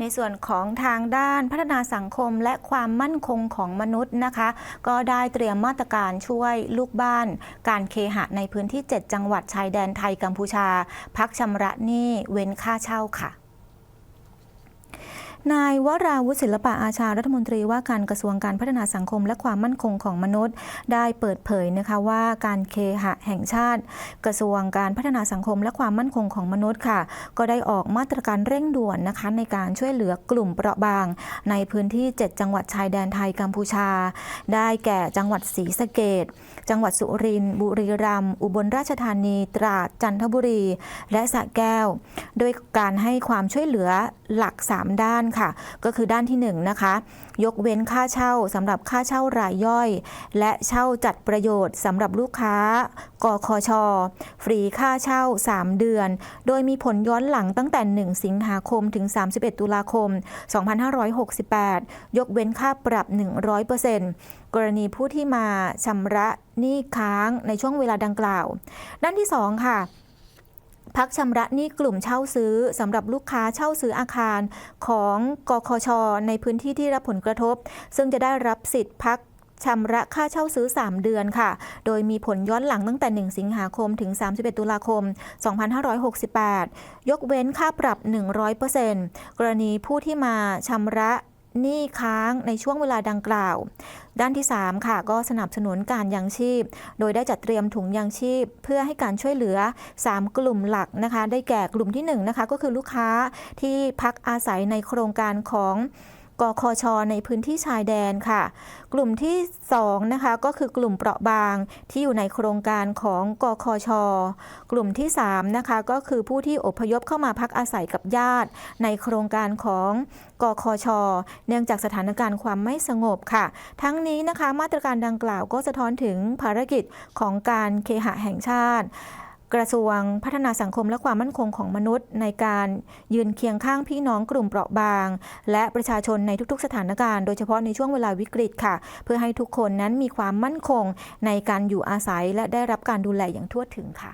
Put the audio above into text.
ในส่วนของทางด้านพัฒนาสังคมและความมั่นคงของมนุษย์นะคะ ก็ได้เตรียมมาตรการช่วยลูกบ้าน การเคหะในพื้นที่ 7 จังหวัดชายแดนไทยกัมพูชา พักชำระหนี้เว้นค่าเช่าค่ะ นายวราวุฒิศิลปะอาชารัฐมนตรีว่าการกระทรวงการพัฒนาสังคม และความมั่นคงของมนุษย์ ได้เปิดเผยนะคะว่าการเคหะแห่งชาติ กระทรวงการพัฒนาสังคม และความมั่นคงของมนุษย์ค่ะ ก็ได้ออกมาตรการเร่งด่วนนะคะในการช่วยเหลือกลุ่มเปราะบาง ในพื้นที่ 7 จังหวัดชายแดนไทยกัมพูชา ได้แก่จังหวัดศรีสะเกดจังหวัดสุรินทร์บุรีรัมย์อุบลราชธานี ตราดจันทบุรี และสระแก้ว โดยการให้ความช่วยเหลือหลัก 3 ด้านค่ะ ก็คือด้านที่1นนะคะ ยกเว้นค่าเช่าสำหรับค่าเช่ารายย่อย และเช่าจัดประโยชน์สำหรับลูกค้ากคช ฟรีค่าเช่า 3 เดือน โดยมีผลย้อนหลังตั้งแต่ 1 สิงหาคมถึง 31 ตุลาคม 2568 ยกเว้นค่าปรับ 100%กรณีผู้ที่มาชำระหนี้ค้างในช่วงเวลาดังกล่าว ด้านที่ 2 ค่ะ พักชำระหนี้กลุ่มเช่าซื้อสำหรับลูกค้าเช่าซื้ออาคารของกคช ในพื้นที่ที่รับผลกระทบ ซึ่งจะได้รับสิทธิ์พักชำระค่าเช่าซื้อ 3 เดือนค่ะ โดยมีผลย้อนหลังตั้งแต่ 1 สิงหาคมถึง 31 ตุลาคม 2568 ยกเว้นค่าปรับ 100%กรณีผู้ที่มาชำระ หนี้ค้างในช่วงเวลาดังกล่าว ด้านที่ 3 ค่ะ ก็สนับสนุนการยังชีพ โดยได้จัดเตรียมถุงยังชีพ เพื่อให้การช่วยเหลือ 3 กลุ่มหลักนะคะ ได้แก่กลุ่มที่1นะคะก็คือลูกค้าที่พักอาศัยในโครงการของ กคช ในพื้นที่ชายแดนค่ะ กลุ่มที่2นะคะก็คือกลุ่มเปราะบางที่อยู่ในโครงการของกคช กลุ่มที่3นะคะก็คือผู้ที่อพยพเข้ามาพักอาศัยกับญาติ ในโครงการของกคช เนื่องจากสถานการณ์ความไม่สงบค่ะ ทั้งนี้นะคะมาตรการดังกล่าวก็สะท้อนถึงภารกิจของการเคหะแห่งชาติ กระทรวงพัฒนาสังคมและความมั่นคงของมนุษย์ ในการยืนเคียงข้างพี่น้องกลุ่มเปราะบาง และประชาชนในทุกๆ สถานการณ์ โดยเฉพาะในช่วงเวลาวิกฤตค่ะ เพื่อให้ทุกคนนั้นมีความมั่นคงในการอยู่อาศัยและได้รับการดูแลอย่างทั่วถึงค่ะ